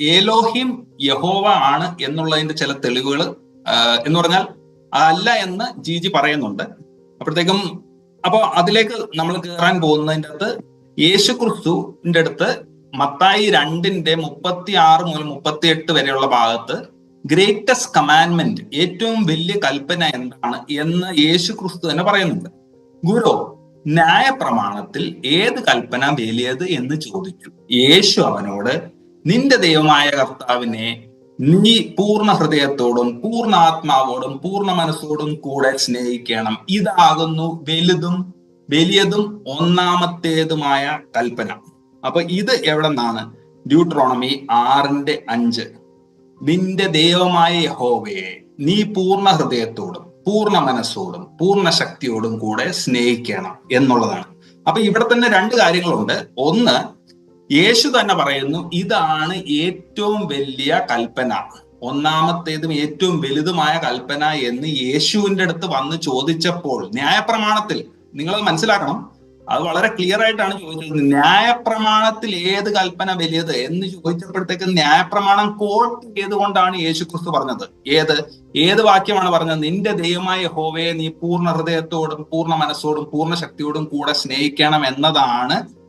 Elohim യഹോവ ആണ് എന്നുള്ളതിന്റെ ചില തെളിവുകൾ എന്ന് പറഞ്ഞാൽ അല്ല എന്ന് ജി ജി പറയുന്നുണ്ട്. അപ്പോഴത്തേക്കും അപ്പോൾ അതിലേക്ക് നമ്മൾ കയറാൻ പോകുന്നതിന്റെ അകത്ത് യേശു ക്രിസ്തുവിന്റെ അടുത്ത് മത്തായി രണ്ടിന്റെ മുപ്പത്തി ആറ് മുതൽ മുപ്പത്തി എട്ട് വരെയുള്ള ഭാഗത്ത് ഗ്രേറ്റസ്റ്റ് കമാൻഡ്മെന്റ് ഏറ്റവും വലിയ കൽപ്പന എന്താണ് എന്ന് യേശു ക്രിസ്തു തന്നെ പറയുന്നുണ്ട്. ഗുരു ന്യായപ്രമാണത്തിൽ ഏത് കൽപ്പന വലിയത് എന്ന് ചോദിച്ചു യേശു അവനോട് നിന്റെ ദൈവമായ കർത്താവിനെ നീ പൂർണ ഹൃദയത്തോടും പൂർണ ആത്മാവോടും പൂർണ മനസ്സോടും കൂടെ സ്നേഹിക്കണം. ഇതാകുന്നു വലുതും വലിയതും ഒന്നാമത്തേതുമായ കൽപ്പന. അപ്പൊ ഇത് എവിടെ നിന്നാണ് ഡ്യൂട്രോണമി ആറിന്റെ അഞ്ച്. നിന്റെ ദൈവമായ യഹോവയെ നീ പൂർണ ഹൃദയത്തോടും പൂർണ മനസ്സോടും പൂർണ ശക്തിയോടും കൂടെ സ്നേഹിക്കണം എന്നുള്ളതാണ്. അപ്പൊ ഇവിടെ തന്നെ രണ്ട് കാര്യങ്ങളുണ്ട്. ഒന്ന് യേശു തന്നെ പറയുന്നു ഇതാണ് ഏറ്റവും വലിയ കൽപ്പന. ഒന്നാമത്തേതും ഏറ്റവും വലുതുമായ കൽപ്പന എന്ന് യേശുവിന്റെ അടുത്ത് വന്ന് ചോദിച്ചപ്പോൾ ന്യായപ്രമാണത്തിൽ നിങ്ങൾ മനസ്സിലാക്കണം? അത് വളരെ ക്ലിയർ ആയിട്ടാണ് ചോദിച്ചത്. ന്യായപ്രമാണത്തിൽ ഏത് കൽപ്പന വലിയത് എന്ന് ചോദിച്ചപ്പോഴത്തേക്ക് ന്യായപ്രമാണം കോട്ട് ചെയ്തുകൊണ്ടാണ് യേശു ക്രിസ്തു പറഞ്ഞത്. ഏത്? ഏത് വാക്യമാണ് പറഞ്ഞത്? നിന്റെ ദൈവമായ ഹോവയെ നീ പൂർണ ഹൃദയത്തോടും പൂർണ മനസ്സോടും പൂർണ ശക്തിയോടും കൂടെ സ്നേഹിക്കണം എന്നതാണ്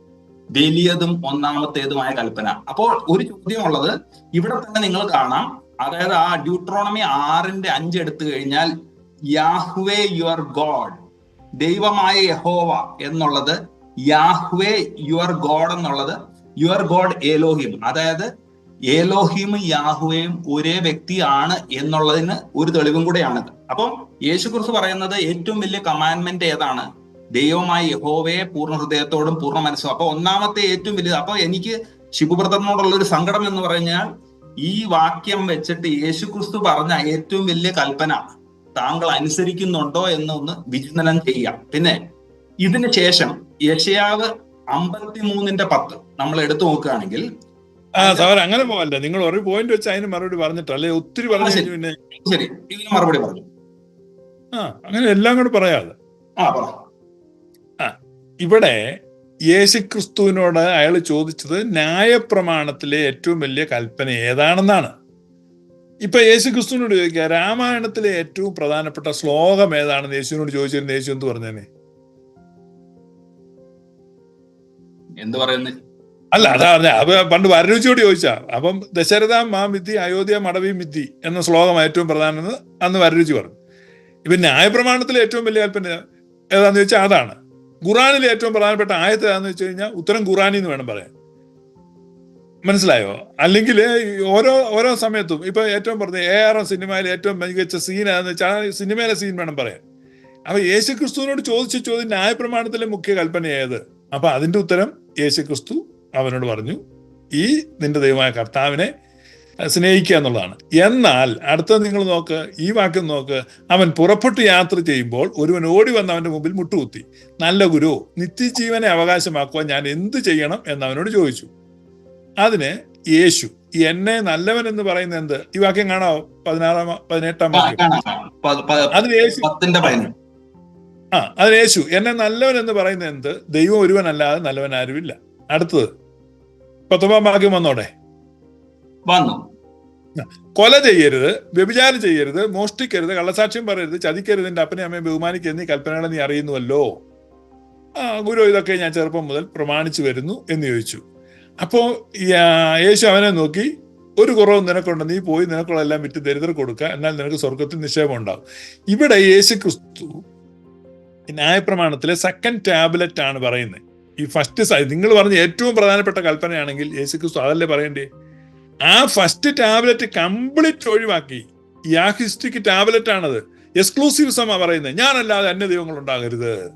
വലിയതും ഒന്നാമത്തേതുമായ കൽപ്പന. അപ്പോൾ ഒരു ചോദ്യമുള്ളത് ഇവിടെ തന്നെ നിങ്ങൾ കാണാം. അതായത് ആ ഡ്യൂട്രോണമി ആറിന്റെ അഞ്ച് എടുത്തു കഴിഞ്ഞാൽ യാഹ്വേ യുവർ ഗോഡ് ദൈവമായ യഹോവ എന്നുള്ളത് യാഹ്വേ യുവർ ഗോഡ് എന്നുള്ളത് യുവർ ഗോഡ് ഏലോഹിം അതായത് ഏലോഹിമും യാഹുവയും ഒരേ വ്യക്തിയാണ് എന്നുള്ളതിന് ഒരു തെളിവും കൂടെയാണിത്. അപ്പം യേശു കുറിച്ച് പറയുന്നത് ഏറ്റവും വലിയ കമാൻഡ്മെന്റ് ഏതാണ്? ദൈവമായ യഹോവയെ പൂർണ ഹൃദയത്തോടും പൂർണ മനസ്സും. അപ്പൊ ഒന്നാമത്തെ ഏറ്റവും വലുത് അപ്പൊ എനിക്ക് ശിവബ്രതനോടുള്ള ഒരു സങ്കടം എന്ന് പറഞ്ഞാൽ ഈ വാക്യം വെച്ചിട്ട് യേശു ക്രിസ്തു പറഞ്ഞ ഏറ്റവും വലിയ കൽപ്പന താങ്കൾ അനുസരിക്കുന്നുണ്ടോ എന്നൊന്ന് വിചിന്തനം ചെയ്യാം പിന്നെ ഇതിന് ശേഷം യശയാവ് അമ്പത്തിമൂന്നിന്റെ പത്ത് നമ്മൾ എടുത്തു നോക്കുകയാണെങ്കിൽ സാർ അങ്ങനെ പോവല്ല? നിങ്ങൾ ഒരു പോയിന്റ് വെച്ച് അതിന് മറുപടി പറഞ്ഞിട്ടല്ലേ? ഒത്തിരി പറഞ്ഞു ശരി. പിന്നെ ശരി. ഇതിന് മറുപടി പറഞ്ഞു. ആ അങ്ങനെ എല്ലാം കൂടെ പറയാതെ ആ പറ. ഇവിടെ യേശുക്രിസ്തുവിനോട് അയാൾ ചോദിച്ചത് ന്യായപ്രമാണത്തിലെ ഏറ്റവും വലിയ കൽപ്പന ഏതാണെന്നാണ്. ഇപ്പൊ യേശുക്രിസ്തുവിനോട് ചോദിക്കുക രാമായണത്തിലെ ഏറ്റവും പ്രധാനപ്പെട്ട ശ്ലോകം ഏതാണെന്ന് യേശുവിനോട് ചോദിച്ചിരുന്ന യേശു എന്ത് പറഞ്ഞേനെ? എന്ത് പറയുന്നത് അല്ല അതാ പറഞ്ഞ. അപ്പൊ പണ്ട് വരരുചിയോട് ചോദിച്ചാ. അപ്പം ദശരഥ മാം വിദ്ധി അയോധ്യ മടവി വിദ്ധി എന്ന ശ്ലോകം ഏറ്റവും പ്രധാനമെന്ന് അന്ന് വരരുചി പറഞ്ഞു. ഇപ്പൊ ന്യായപ്രമാണത്തിലെ ഏറ്റവും വലിയ കൽപ്പന ഏതാന്ന് ചോദിച്ചാൽ അതാണ്. ഖുറാനിലെ ഏറ്റവും പ്രധാനപ്പെട്ട ആയത്ത് ഏതാന്ന് വെച്ച് കഴിഞ്ഞാൽ ഉത്തരം ഖുറാനി എന്ന് വേണം പറയാൻ. മനസ്സിലായോ? അല്ലെങ്കിൽ ഓരോ ഓരോ സമയത്തും ഇപ്പൊ ഏറ്റവും പറഞ്ഞ എ ആർ എം സിനിമയിൽ ഏറ്റവും മികച്ച സീൻ ഏതാന്ന് വെച്ചാൽ സിനിമയിലെ സീൻ വേണം പറയാൻ. അപ്പൊ യേശു ക്രിസ്തുവിനോട് ചോദിച്ച ചോദ്യം ന്യായപ്രമാണത്തിലെ മുഖ്യ കൽപ്പന ഏത്? അപ്പൊ അതിന്റെ ഉത്തരം യേശു ക്രിസ്തു അവനോട് പറഞ്ഞു ഈ നിന്റെ ദൈവമായ കർത്താവിനെ സ്നേഹിക്കുക എന്നുള്ളതാണ്. എന്നാൽ അടുത്ത നിങ്ങൾ നോക്ക് ഈ വാക്യം നോക്ക് അവൻ പുറപ്പെട്ട് യാത്ര ചെയ്യുമ്പോൾ ഒരുവൻ ഓടി വന്ന് അവന്റെ മുമ്പിൽ മുട്ടുകുത്തി. നല്ല ഗുരു നിത്യജീവനെ അവകാശമാക്കുവാൻ ഞാൻ എന്ത് ചെയ്യണം? എന്ന് അവനോട് ചോദിച്ചു. അതിന് യേശു എന്നെ നല്ലവൻ എന്ന് പറയുന്ന എന്ത്? ഈ വാക്യം കാണാവോ? പതിനാറാം പതിനെട്ടാം വാക്യം. അതിന് യേശു ആ അതിന് യേശു എന്നെ നല്ലവൻ എന്ന് പറയുന്ന എന്ത്? ദൈവം ഒരുവനല്ലാതെ നല്ലവൻ ആരുമില്ല അടുത്തത്. പത്തൊമ്പതാം വാക്യം വന്നോടെ. വന്നു. കൊല ചെയ്യരുത് വ്യഭിചാരം ചെയ്യരുത് മോഷ്ടിക്കരുത് കള്ളസാക്ഷ്യം പറയരുത് ചതിക്കരുത് എന്റെ അപ്പനെ അമ്മയെ ബഹുമാനിക്കുക എന്നീ കൽപ്പനകളെ നീ അറിയുന്നുവല്ലോ. ആ ഗുരു ഇതൊക്കെ ഞാൻ ചെറുപ്പം മുതൽ പ്രമാണിച്ചു വരുന്നു എന്ന് ചോദിച്ചു. അപ്പോ യേശു അവനെ നോക്കി ഒരു കുറവും നിനക്കുണ്ട് നീ പോയി നിനക്കുള്ള എല്ലാം വിറ്റ് ദരിദ്ര കൊടുക്കുക എന്നാൽ നിനക്ക് സ്വർഗത്തിൽ നിക്ഷേപം ഉണ്ടാവും ഇവിടെ യേശു ക്രിസ്തു ന്യായപ്രമാണത്തിലെ സെക്കൻഡ് ടാബ്ലറ്റ് ആണ് പറയുന്നത്. ഈ ഫസ്റ്റ് നിങ്ങൾ പറഞ്ഞ ഏറ്റവും പ്രധാനപ്പെട്ട കൽപ്പനയാണെങ്കിൽ യേശു ക്രിസ്തു അതല്ലേ പറയണ്ടേ? ആ ഫസ്റ്റ് ടാബ്ലറ്റ് കംപ്ലീറ്റ് ഒഴിവാക്കി. യാഹിസ്റ്റിക് ടാബ്ലറ്റ് ആണത്. എക്സ്ക്ലൂസീവ് സമ പറയുന്നത് ഞാനല്ലാതെ അന്യ ദൈവങ്ങൾ ഉണ്ടാകരുത്.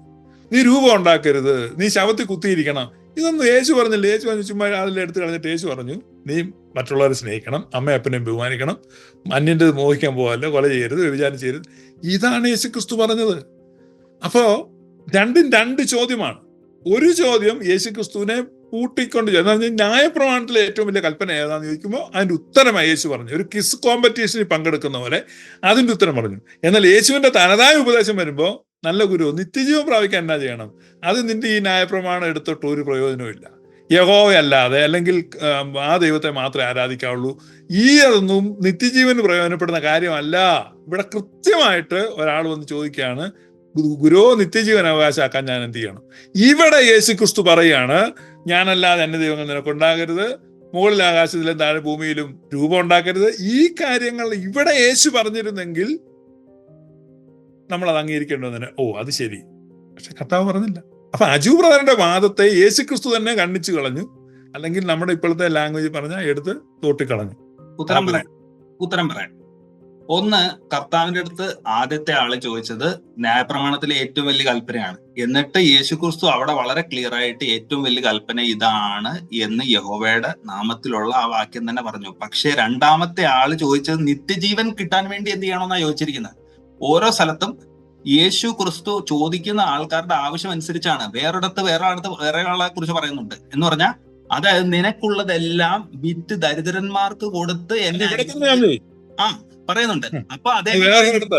നീ രൂപം ഉണ്ടാക്കരുത്. നീ ശവത്തിൽ കുത്തിയിരിക്കണം. ഇതൊന്നും യേശു പറഞ്ഞില്ല. യേശു പറഞ്ഞു ചുമ്മാ അതിൽ എടുത്ത് കളഞ്ഞിട്ട് യേശു പറഞ്ഞു നീ മറ്റുള്ളവരെ സ്നേഹിക്കണം. അമ്മയപ്പനെയും ബഹുമാനിക്കണം. അന്യന്റെ മോഹിക്കാൻ പോകല്ല കൊല ചെയ്യരുത് വ്യഭിചാരം ചെയ്യരുത്. ഇതാണ് യേശു ക്രിസ്തു പറഞ്ഞത്. അപ്പോൾ രണ്ടും രണ്ട് ചോദ്യമാണ്. ഒരു ചോദ്യം യേശു ക്രിസ്തുവിനെ കൂട്ടിക്കൊണ്ട് ചെന്ന് ന്യായപ്രമാണത്തിലെ ഏറ്റവും വലിയ കൽപ്പന ഏതാന്ന് ചോദിക്കുമ്പോൾ അതിന്റെ ഉത്തരം യേശു പറഞ്ഞു. ഒരു കിസ് കോമ്പറ്റീഷനിൽ പങ്കെടുക്കുന്ന പോലെ അതിന്റെ ഉത്തരം പറഞ്ഞു. എന്നാൽ യേശുവിന്റെ തനതായ ഉപദേശം വരുമ്പോൾ നല്ല ഗുരു നിത്യജീവൻ പ്രാപിക്കാൻ എന്നാ ചെയ്യണം? അത് നിന്റെ ഈ ന്യായപ്രമാണം എടുത്തിട്ട് ഒരു പ്രയോജനവും യഹോവയല്ലാതെ അല്ലെങ്കിൽ ആ, ദൈവത്തെ മാത്രമേ ആരാധിക്കാവുള്ളൂ. ഈ അതൊന്നും നിത്യജീവന് പ്രയോജനപ്പെടുന്ന കാര്യമല്ല. ഇവിടെ കൃത്യമായിട്ട് ഒരാൾ വന്ന് ചോദിക്കുകയാണ് ഗുരോ നിത്യജീവൻ അവകാശമാക്കാൻ ഞാൻ എന്ത് ചെയ്യണം? ഇവിടെ യേശു ക്രിസ്തു പറയാണ് ഞാനല്ലാതെ എന്റെ ദൈവങ്ങൾ നിനക്കുണ്ടാകരുത്. മുകളിൽ ആകാശത്തിലും താഴെ ഭൂമിയിലും രൂപം ഉണ്ടാക്കരുത്. ഈ കാര്യങ്ങൾ ഇവിടെ യേശു പറഞ്ഞിരുന്നെങ്കിൽ നമ്മൾ അത് അംഗീകരിക്കേണ്ടതിന്. ഓ അത് ശരി. പക്ഷെ കർത്താവ് പറഞ്ഞില്ല. അപ്പൊ അജു ബ്രദറിന്റെ വാദത്തെ യേശു ക്രിസ്തു തന്നെ കണ്ണിച്ചു കളഞ്ഞു. അല്ലെങ്കിൽ നമ്മുടെ ഇപ്പോഴത്തെ ലാംഗ്വേജ് പറഞ്ഞാൽ എടുത്ത് തോട്ടിക്കളഞ്ഞു. ഉത്തരം പറയാം. ഉത്തരം പറയാം. ഒന്ന് കർത്താവിന്റെ അടുത്ത് ആദ്യത്തെ ആൾ ചോദിച്ചത് ന്യായപ്രമാണത്തിലെ ഏറ്റവും വലിയ കൽപ്പനയാണ്. എന്നിട്ട് യേശു ക്രിസ്തു അവിടെ വളരെ ക്ലിയർ ആയിട്ട് ഏറ്റവും വലിയ കൽപ്പന ഇതാണ് എന്ന് യഹോവയുടെ നാമത്തിലുള്ള ആ വാക്യം തന്നെ പറഞ്ഞു. പക്ഷെ രണ്ടാമത്തെ ആൾ ചോദിച്ചത് നിത്യജീവൻ കിട്ടാൻ വേണ്ടി എന്ത് ചെയ്യണമെന്നാണ് ചോദിച്ചിരിക്കുന്നത്? ഓരോ സ്ഥലത്തും യേശു ക്രിസ്തു ചോദിക്കുന്ന ആൾക്കാരുടെ ആവശ്യം അനുസരിച്ചാണ്. വേറൊരിടത്ത് വേറെ അടുത്ത് വേറെ ആളെ കുറിച്ച് പറയുന്നുണ്ട്. എന്ന് പറഞ്ഞാൽ അതായത് നിനക്കുള്ളതെല്ലാം വിറ്റ് ദരിദ്രന്മാർക്ക് കൊടുത്ത് എന്നെ ആ. പറയുന്നുണ്ട്. അപ്പൊ അദ്ദേഹം അവിടത്തെ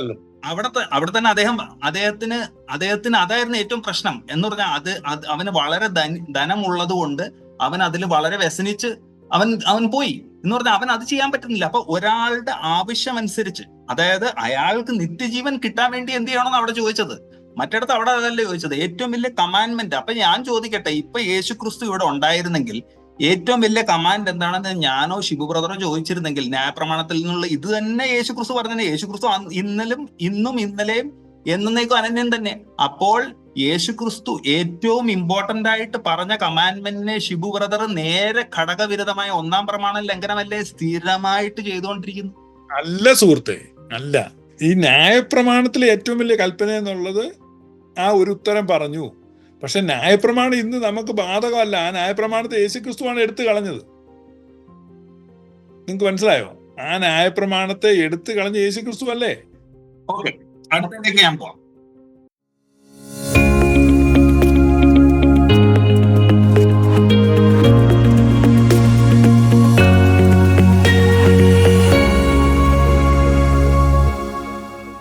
അവിടെ അവിടെ തന്നെ അദ്ദേഹം അദ്ദേഹത്തിന് അദ്ദേഹത്തിന് അതായിരുന്നു ഏറ്റവും പ്രശ്നം എന്ന് പറഞ്ഞാൽ അത് അവന് വളരെ ധനം ധനമുള്ളത് കൊണ്ട് അവൻ അതിൽ വളരെ വ്യസനിച്ച് അവൻ അവൻ പോയി എന്ന് പറഞ്ഞാൽ അവൻ അത് ചെയ്യാൻ പറ്റുന്നില്ല. അപ്പൊ ഒരാളുടെ ആവശ്യം അനുസരിച്ച് അതായത് അയാൾക്ക് നിത്യജീവൻ കിട്ടാൻ വേണ്ടി എന്ത് ചെയ്യണമെന്ന് അവിടെ ചോദിച്ചത്. മറ്റിടത്ത് അവിടെ അതല്ലേ ചോദിച്ചത്. ഏറ്റവും വലിയ കമാൻഡ്മെന്റ് അപ്പൊ ഞാൻ ചോദിക്കട്ടെ ഇപ്പൊ യേശു ക്രിസ്തു ഇവിടെ ഉണ്ടായിരുന്നെങ്കിൽ ഏറ്റവും വലിയ കമാൻഡ് എന്താണെന്ന് ഞാനോ ശിബു ബ്രദറോ ചോദിച്ചിരുന്നെങ്കിൽ ന്യായപ്രമാണത്തിൽ നിന്നുള്ള ഇത് തന്നെ യേശു ക്രിസ്തു പറഞ്ഞത് യേശു ക്രിസ്തു ഇന്നലും ഇന്നും ഇന്നലെയും എന്നേക്കും അനന്യം തന്നെ. അപ്പോൾ യേശു ക്രിസ്തു ഏറ്റവും ഇമ്പോർട്ടന്റ് ആയിട്ട് പറഞ്ഞ കമാൻഡ്മെന്റിനെ ഷിബു ബ്രദർ നേരെ ഘടകവിരുദ്ധമായ ഒന്നാം പ്രമാണ ലംഘനമല്ലേ സ്ഥിരമായിട്ട് ചെയ്തുകൊണ്ടിരിക്കുന്നു? അല്ല സുഹൃത്തെ അല്ല. ഈ ന്യായപ്രമാണത്തിലെ ഏറ്റവും വലിയ കൽപ്പന എന്നുള്ളത് ആ ഒരു ഉത്തരം പറഞ്ഞു. പക്ഷെ ന്യായപ്രമാണം ഇന്ന് നമുക്ക് ബാധകമല്ല. ആ ന്യായപ്രമാണത്തെ യേശു ക്രിസ്തുവാണ് എടുത്തു കളഞ്ഞത്. നിങ്ങൾക്ക് മനസ്സിലായോ? ആ ന്യായപ്രമാണത്തെ എടുത്തു കളഞ്ഞ യേശു ക്രിസ്തു അല്ലേ? ഓക്കെ. അടുത്തതിലേക്ക് ഞാൻ പോവാം.